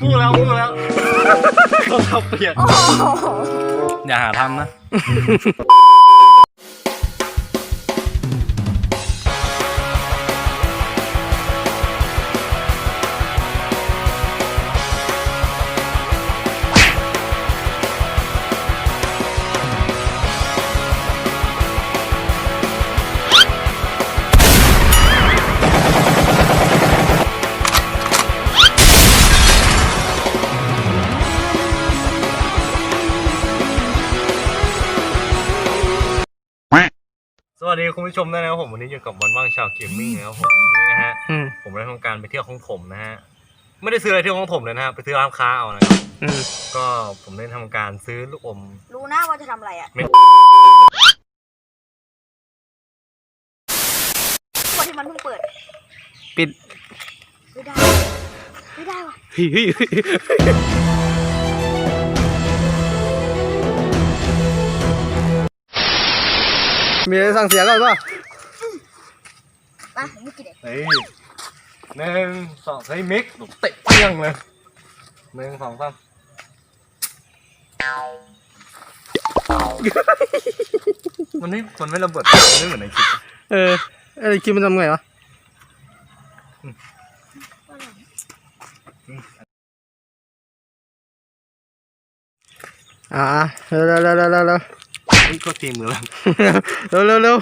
พูดแล้วพูดแล้วเราเปลี่ยนโอ้โห อย่าหาทำนะ สวัสดีคุณผู้ชมด้วยนะครับผมวันนี้อยู่กับวันว่างชาวเกมมิ่งนะครับผมวันนี้นะฮะอืมผมได้ทำการไปเที่ยวของถมนะฮะไม่ได้ซื้ออะไรที่ของถมเลยนะฮะไปซื้อร้านค้าเอานะครับอืมก็ผมได้ทำการซื้อลูกอม รู้นะว่าจะทำอะไรอะไม่วันที่มันเพิ่งเปิด ปิดไม่ได้ ไม่ได้ว่ะเฮ้ยเฮ้ยเฮ้ย มีอะไรสั่งเสียก่อนป่ะมาไม่กินเด็กเฮ้ยหนึ่งสองเฮ้ยมิกเตะเปี้ยงเลยหนึ่งสองสามมันไม่มันไม่ระเบิดมันไม่เหมือนในคลิปเอออะไรคิดมันทำไงวะอ่าเร็วเร็วเร็วเร็ว ก็ทีมือแล้ว เร็วเร็วเร็ว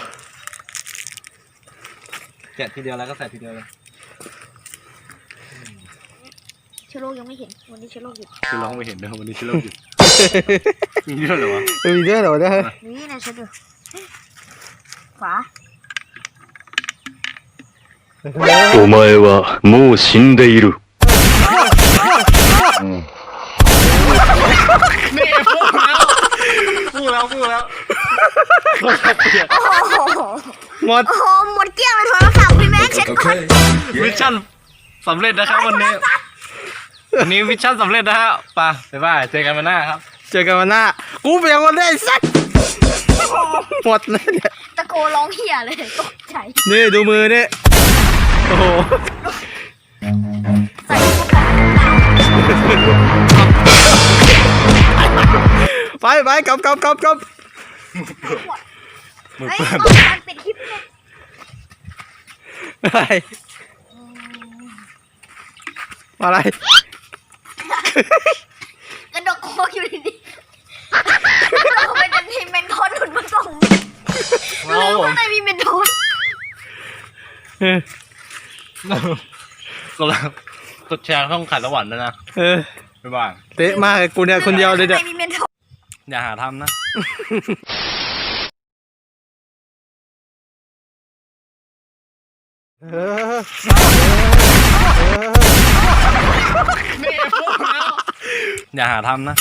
แกะทีเดียวแล้วก็ใส่ทีเดียวเลย เชื้อโรคยังไม่เห็น วันนี้เชื้อโรคหยุด คือเราไม่เห็นนะวันนี้ชิลล์หยุดมีด้วยเหรอวะ มีด้วยเหรอเนี่ย นี่นะฉันดูฝา お前はもう死んでいる。 นี่พูดแล้วพูดแล้วพูดแล้ว เปลี่ยนโอ้โหหมดโอ้โหหมดเกลี้ยงเลยโทรศัพท์พี่แม็กเช็ดก่อนมิชชั่นสำเร็จนะครับวันนี้วันนี้มิชชั่นสำเร็จนะฮะไปบ๊ายบายเจอกันวันหน้าครับ เจอกันวันหน้า กูเปลี่ยนวันได้ไอ้สัตว์หมดเลยเนี่ยตะโกนร้องเหี้ยเลยตกใจนี่ดูมือนี่โอ้โห ใส่เข้าไปไปไปกลับกลับกลับกลับ มือเฮ้ยเปื้อนต้องการปิดคลิปเลยอะไรอะไร กระดกโคกอยู่ดีๆเราไปจะทีมเมนโทนหนุนมาส่งเราลืมผมว่าในมีเมนโทนเออก็แล้วกดแชร์ช่องขายสวรรค์ด้วยนะเออบ๊ายบายเตะมากเลยกูเนี่ยคนเดียวเลยเนี่ยในมีเมนโทนอย่าหาทำนะ เอออย่าหาทำนะ